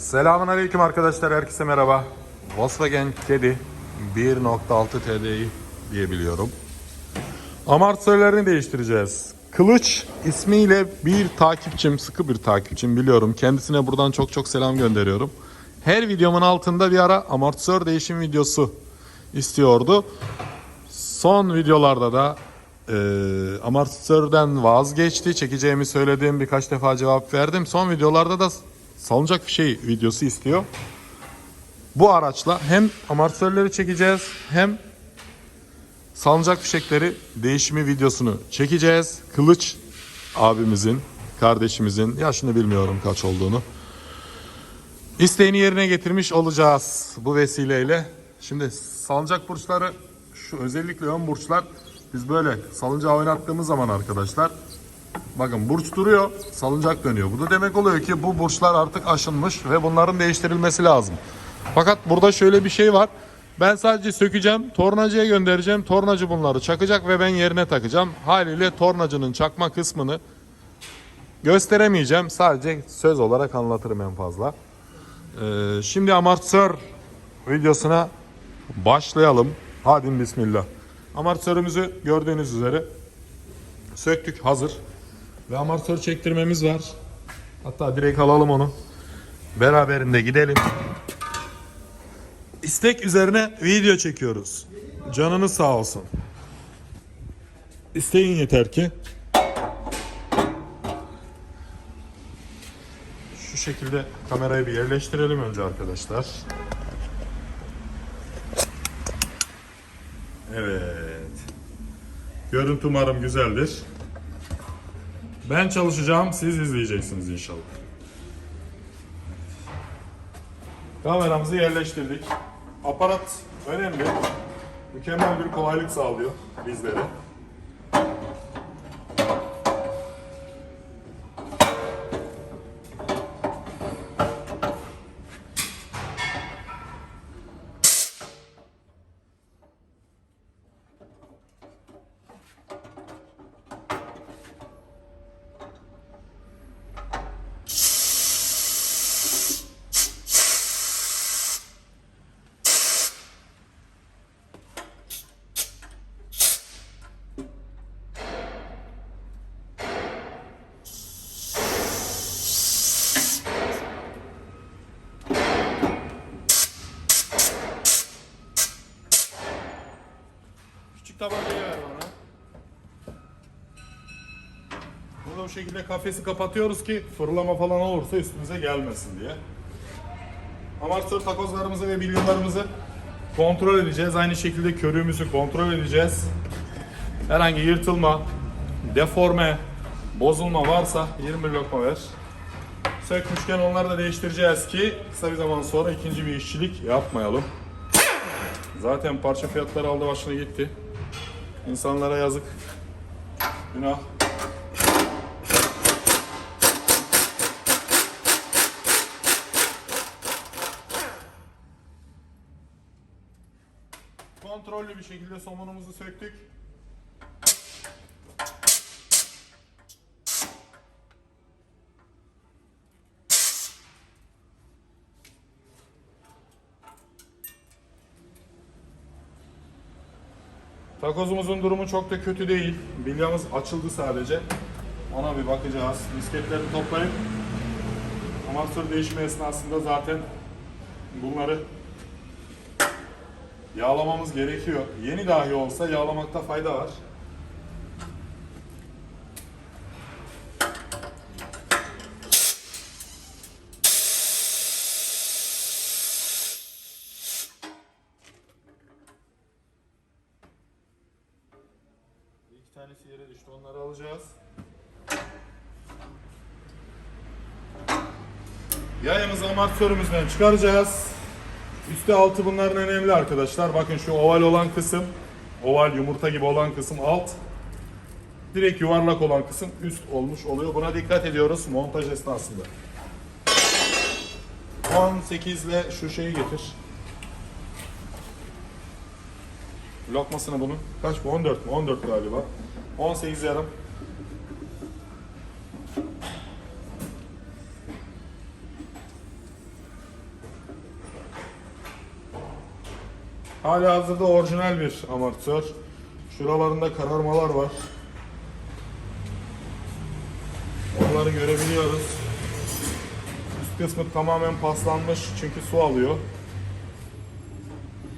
Selamun Aleyküm arkadaşlar, herkese merhaba. Volkswagen Kedi 1.6 TDI diyebiliyorum. Amortisörlerini değiştireceğiz. Kılıç ismiyle bir takipçim, sıkı bir takipçim biliyorum. Kendisine buradan çok çok selam gönderiyorum. Her videomun altında bir ara amortisör değişim videosu istiyordu. Son videolarda da e, amortisörden vazgeçti. Çekeceğimi söylediğim birkaç defa cevap verdim. Son videolarda da salınacak bir şey videosu istiyor. Bu araçla hem amortisörleri çekeceğiz hem salınacak fişekleri değişimi videosunu çekeceğiz. Kılıç abimizin, kardeşimizin yaşını bilmiyorum kaç olduğunu. İsteğini yerine getirmiş olacağız bu vesileyle. Şimdi salıncak burçları şu özellikle ön burçlar biz böyle salıncağı oynattığımız zaman arkadaşlar bakın burç duruyor salıncak dönüyor. Bu da demek oluyor ki bu burçlar artık aşınmış ve bunların değiştirilmesi lazım. Fakat burada şöyle bir şey var. Ben sadece sökeceğim, tornacıya göndereceğim. Tornacı bunları çakacak ve ben yerine takacağım. Haliyle tornacının çakma kısmını gösteremeyeceğim. Sadece söz olarak anlatırım en fazla. Ee, şimdi amortisör videosuna başlayalım. Hadi bismillah. Amortisörümüzü gördüğünüz üzere söktük hazır. Ve amortisör çektirmemiz var. Hatta direkt alalım onu. Beraberinde gidelim. İstek üzerine video çekiyoruz. Canınız sağ olsun. İsteyin yeter ki. Şu şekilde kamerayı bir yerleştirelim önce arkadaşlar. Evet. Görüntü umarım güzeldir. Ben çalışacağım, siz izleyeceksiniz inşallah. Kameramızı yerleştirdik. Aparat önemli. Mükemmel bir kolaylık sağlıyor bizlere. Burada bu şekilde kafesi kapatıyoruz ki fırlama falan olursa üstümüze gelmesin diye. Amortisör takozlarımızı ve bilyonlarımızı kontrol edeceğiz. Aynı şekilde körüğümüzü kontrol edeceğiz. Herhangi yırtılma, deforme, bozulma varsa 20 lokma ver. Sökmüşken onları da değiştireceğiz ki kısa bir zaman sonra ikinci bir işçilik yapmayalım. Zaten parça fiyatları aldı başına gitti. İnsanlara yazık. Günah. Kontrollü bir şekilde somunumuzu söktük. Takozumuzun durumu çok da kötü değil. Bilyamız açıldı sadece. Ona bir bakacağız. Misketleri toplayıp amortisör değişimi esnasında zaten bunları yağlamamız gerekiyor. Yeni dahi olsa yağlamakta fayda var. İki tanesi yere düştü. Onları alacağız. Yayımızı amortisörümüzden çıkaracağız. Üstü altı bunların önemli arkadaşlar. Bakın şu oval olan kısım, oval yumurta gibi olan kısım alt. Direkt yuvarlak olan kısım üst olmuş oluyor. Buna dikkat ediyoruz montaj esnasında. 18 ile şu şeyi getir. Lokmasını bunun. Kaç bu? 14 mu? 14 galiba. 18 yarım. Hali hazırda orijinal bir amortisör. Şuralarında kararmalar var. Onları görebiliyoruz. Üst kısmı tamamen paslanmış çünkü su alıyor.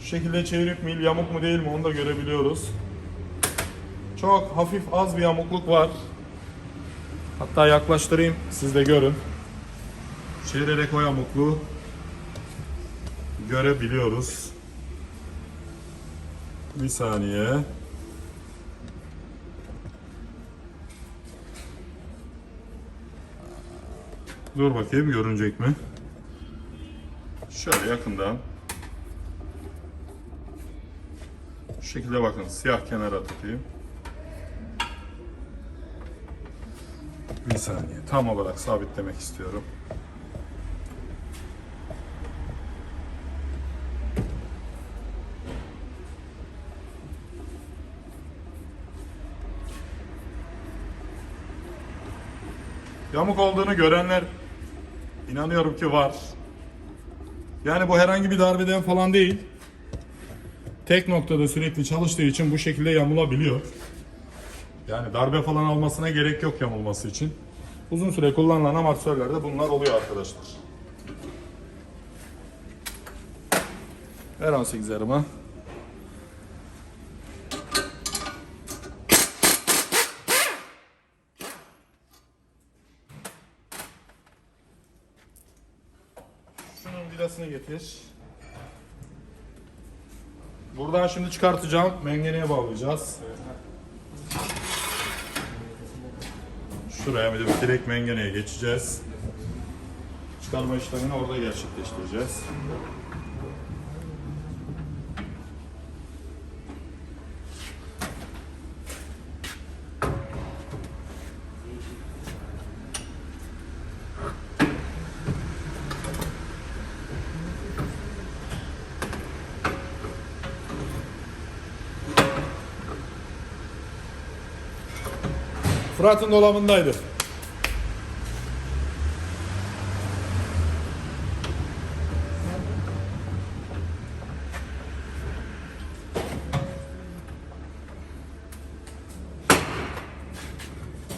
Şu şekilde çevirip mil yamuk mu değil mi onu da görebiliyoruz. Çok hafif az bir yamukluk var. Hatta yaklaştırayım siz de görün. Çevirerek o yamukluğu görebiliyoruz. Bir saniye. Dur bakayım görünecek mi? Şöyle yakından. Şu şekilde bakın siyah kenara tutayım. Bir saniye tam olarak sabitlemek istiyorum. Yamuk olduğunu görenler inanıyorum ki var. Yani bu herhangi bir darbeden falan değil. Tek noktada sürekli çalıştığı için bu şekilde yamulabiliyor. Yani darbe falan almasına gerek yok yamulması için. Uzun süre kullanılan amortisörlerde bunlar oluyor arkadaşlar. Ver 18 yarıma. Vidasını getir. Buradan şimdi çıkartacağım. Mengeneye bağlayacağız. Şuraya bir de direkt mengeneye geçeceğiz. Çıkarma işlemini orada gerçekleştireceğiz. Fırat'ın dolabındaydı.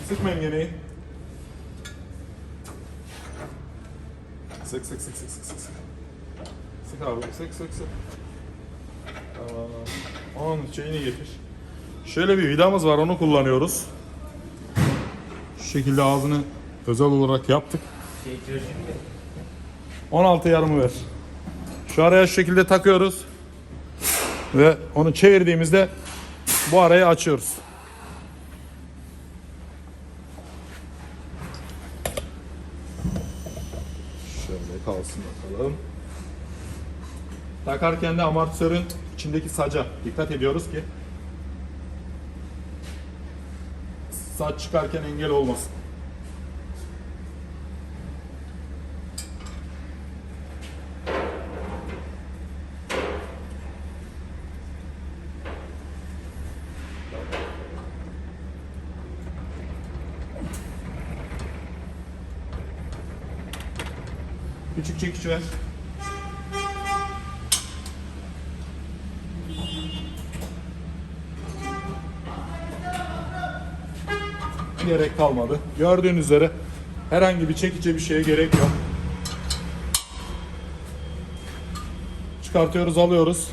Sık mengeneyi. Sık sık sık sık sık sık. sık. Sık abi sık sık sık. Tamam. Onun şeyini getir. Şöyle bir vidamız var onu kullanıyoruz. Şu şekilde ağzını özel olarak yaptık. 16 yarımı ver. Şu araya şu şekilde takıyoruz. Ve onu çevirdiğimizde bu arayı açıyoruz. Şöyle kalsın bakalım. Takarken de amortisörün içindeki saca dikkat ediyoruz ki saç çıkarken engel olmasın. Küçük çekiç ver. Gerek kalmadı. Gördüğünüz üzere herhangi bir çekice bir şeye gerek yok. Çıkartıyoruz, alıyoruz.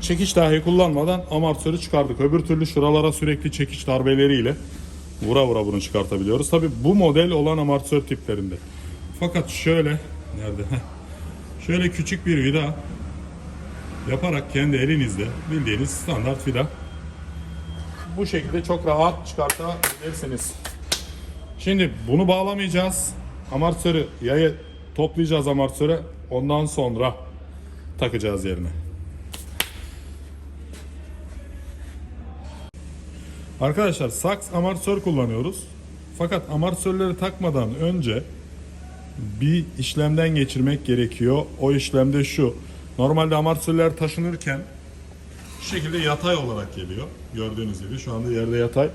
Çekiç dahi kullanmadan amortisörü çıkardık. Öbür türlü şuralara sürekli çekiç darbeleriyle vura vura bunu çıkartabiliyoruz. Tabi bu model olan amortisör tiplerinde. Fakat şöyle nerede? Şöyle küçük bir vida yaparak kendi elinizde bildiğiniz standart vida bu şekilde çok rahat çıkartabilirsiniz. Şimdi bunu bağlamayacağız. Amortisörü yayı toplayacağız amortisöre. Ondan sonra takacağız yerine. Arkadaşlar saks amortisör kullanıyoruz. Fakat amortisörleri takmadan önce bir işlemden geçirmek gerekiyor. O işlemde şu. Normalde amortisörler taşınırken şu şekilde yatay olarak geliyor. Gördüğünüz gibi şu anda yerde yatay.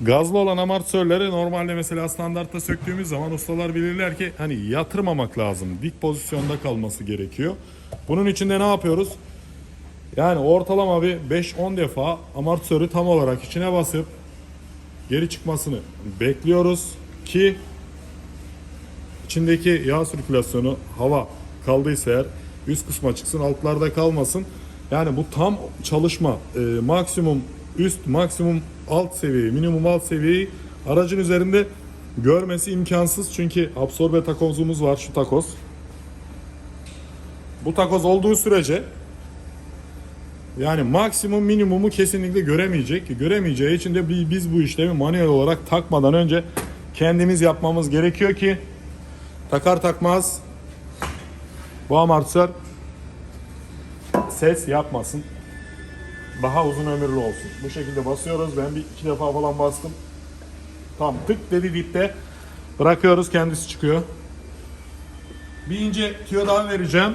Gazlı olan amortisörleri normalde mesela standartta söktüğümüz zaman ustalar bilirler ki hani yatırmamak lazım. Dik pozisyonda kalması gerekiyor. Bunun için de ne yapıyoruz? Yani ortalama bir 5-10 defa amortisörü tam olarak içine basıp geri çıkmasını bekliyoruz ki içindeki yağ sirkülasyonu hava kaldıysa eğer üst kısma çıksın altlarda kalmasın. Yani bu tam çalışma e, maksimum üst maksimum alt seviyeyi minimum alt seviyeyi aracın üzerinde görmesi imkansız. Çünkü absorbe takozumuz var şu takoz. Bu takoz olduğu sürece yani maksimum minimumu kesinlikle göremeyecek. Göremeyeceği için de bi- biz bu işlemi manuel olarak takmadan önce kendimiz yapmamız gerekiyor ki takar takmaz bu amortisör ses yapmasın. Daha uzun ömürlü olsun. Bu şekilde basıyoruz. Ben bir iki defa falan bastım. Tam tık dedi dipte. Bırakıyoruz kendisi çıkıyor. Bir ince tüyo daha vereceğim.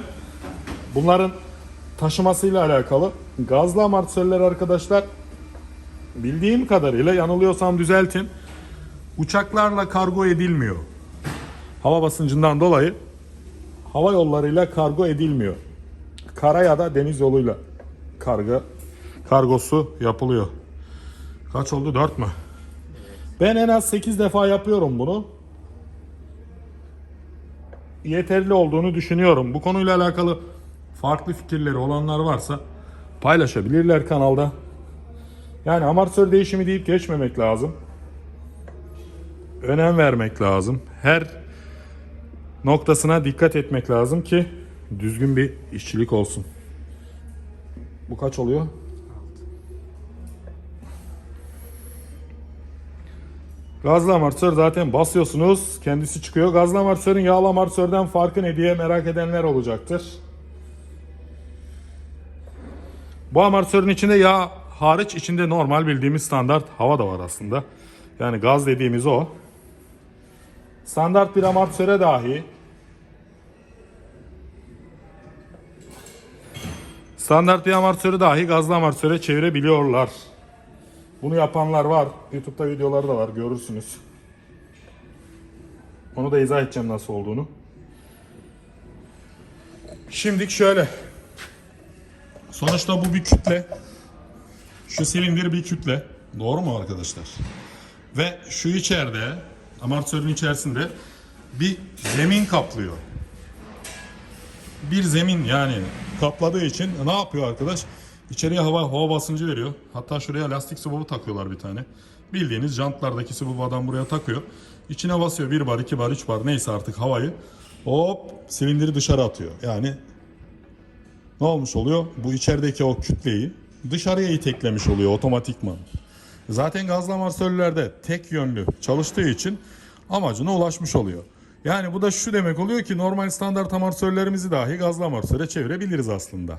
Bunların taşımasıyla alakalı. Gazlı amortisörler arkadaşlar bildiğim kadarıyla yanılıyorsam düzeltin. Uçaklarla kargo edilmiyor. Hava basıncından dolayı hava yollarıyla kargo edilmiyor. Kara ya da deniz yoluyla kargo kargosu yapılıyor. Kaç oldu? 4 mü? Ben en az 8 defa yapıyorum bunu. Yeterli olduğunu düşünüyorum. Bu konuyla alakalı farklı fikirleri olanlar varsa paylaşabilirler kanalda. Yani amortisör değişimi deyip geçmemek lazım. Önem vermek lazım. Her noktasına dikkat etmek lazım ki düzgün bir işçilik olsun. Bu kaç oluyor? Gazlı amortisör zaten basıyorsunuz. Kendisi çıkıyor. Gazlı amortisörün yağlı amortisörden farkı ne diye merak edenler olacaktır. Bu amortisörün içinde yağ hariç içinde normal bildiğimiz standart hava da var aslında. Yani gaz dediğimiz o. Standart bir amortisöre dahi standart bir amortisörü dahi gazlı amortisöre çevirebiliyorlar. Bunu yapanlar var. YouTube'da videoları da var görürsünüz. Onu da izah edeceğim nasıl olduğunu. Şimdilik şöyle. Sonuçta bu bir kütle. Şu silindir bir kütle. Doğru mu arkadaşlar? Ve şu içeride, amortisörün içerisinde bir zemin kaplıyor. Bir zemin yani kapladığı için ne yapıyor arkadaş? İçeriye hava hava basıncı veriyor. Hatta şuraya lastik sıvabı takıyorlar bir tane. Bildiğiniz jantlardaki sıvabı adam buraya takıyor. İçine basıyor bir bar, iki bar, üç bar neyse artık havayı. Hop silindiri dışarı atıyor. Yani ne olmuş oluyor? Bu içerideki o kütleyi dışarıya iteklemiş oluyor otomatikman. Zaten gazlı amortisörlerde tek yönlü çalıştığı için amacına ulaşmış oluyor. Yani bu da şu demek oluyor ki normal standart amortisörlerimizi dahi gazlı amortisöre çevirebiliriz aslında.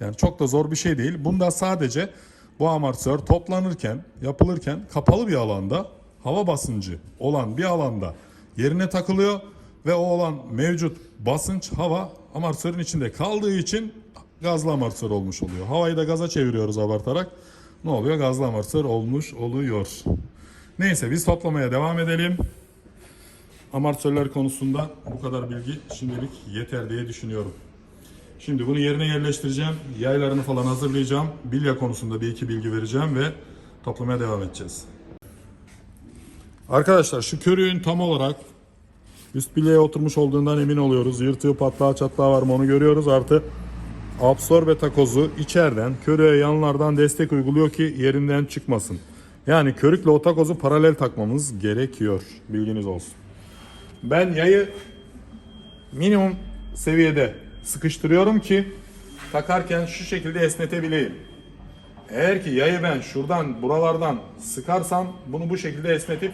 Yani çok da zor bir şey değil. Bunda sadece bu amortisör toplanırken, yapılırken kapalı bir alanda hava basıncı olan bir alanda yerine takılıyor ve o olan mevcut basınç hava amortisörün içinde kaldığı için gazlı amortisör olmuş oluyor. Havayı da gaza çeviriyoruz abartarak. Ne oluyor? Gazlı amortisör olmuş oluyor. Neyse biz toplamaya devam edelim. Amortisörler konusunda bu kadar bilgi şimdilik yeter diye düşünüyorum. Şimdi bunu yerine yerleştireceğim. Yaylarını falan hazırlayacağım. Bilya konusunda bir iki bilgi vereceğim ve toplamaya devam edeceğiz. Arkadaşlar şu körüğün tam olarak üst bilyeye oturmuş olduğundan emin oluyoruz. Yırtığı patlağı çatlağı var mı onu görüyoruz. Artı absorbe takozu içeriden körüğe yanlardan destek uyguluyor ki yerinden çıkmasın. Yani körükle o takozu paralel takmamız gerekiyor. Bilginiz olsun. Ben yayı minimum seviyede sıkıştırıyorum ki takarken şu şekilde esnetebileyim. Eğer ki yayı ben şuradan buralardan sıkarsam bunu bu şekilde esnetip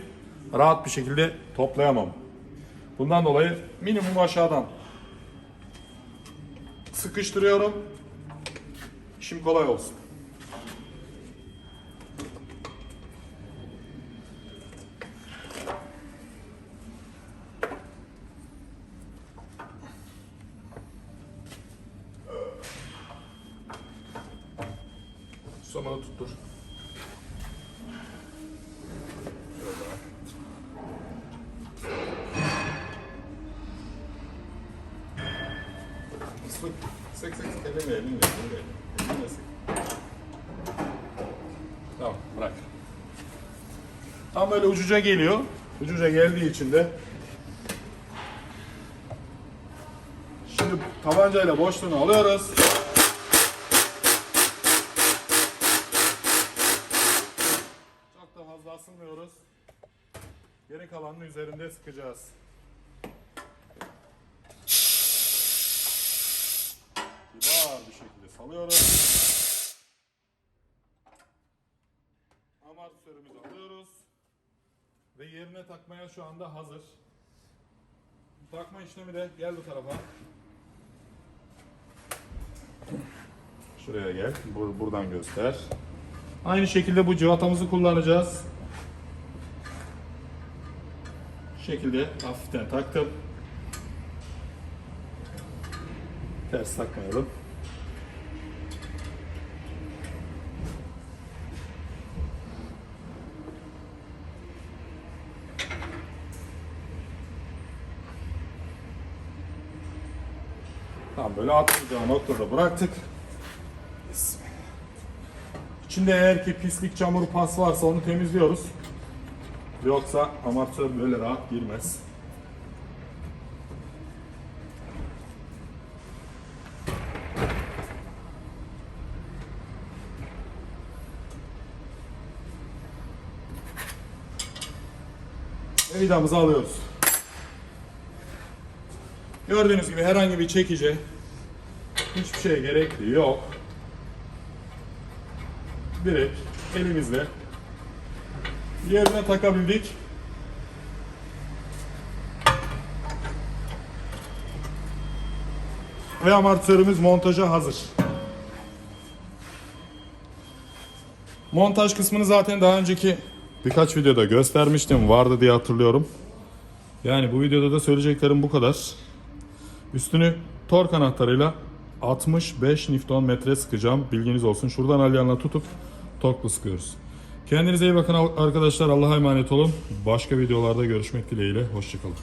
rahat bir şekilde toplayamam. Bundan dolayı minimum aşağıdan sıkıştırıyorum. İşim kolay olsun. Samanı tuttur. Sık, sık, sık, elime, elime, elime, elime sık. Tamam, bırak. Tam böyle ucuca geliyor. Ucuca geldiği için de şimdi tabancayla boşluğunu alıyoruz. Geri kalanını üzerinde sıkacağız. Kibar bir şekilde salıyoruz. Amortisörümüzü alıyoruz. Ve yerine takmaya şu anda hazır. Takma işlemi de gel bu tarafa. Şuraya gel. Bur- buradan göster. Aynı şekilde bu cıvatamızı kullanacağız. Şekilde hafiften taktım. Ters takmayalım. Tam böyle atmayacağı noktada bıraktık. İçinde eğer ki pislik, çamur, pas varsa onu temizliyoruz. Yoksa amatör böyle rahat girmez. Ve vidamızı alıyoruz. Gördüğünüz gibi herhangi bir çekici hiçbir şeye gerekli yok. Direkt elimizle yerine takabildik. Ve amortisörümüz montaja hazır. Montaj kısmını zaten daha önceki birkaç videoda göstermiştim. Vardı diye hatırlıyorum. Yani bu videoda da söyleyeceklerim bu kadar. Üstünü tork anahtarıyla 65 Nm sıkacağım. Bilginiz olsun. Şuradan alyanla tutup torklu sıkıyoruz. Kendinize iyi bakın arkadaşlar. Allah'a emanet olun. Başka videolarda görüşmek dileğiyle. Hoşçakalın.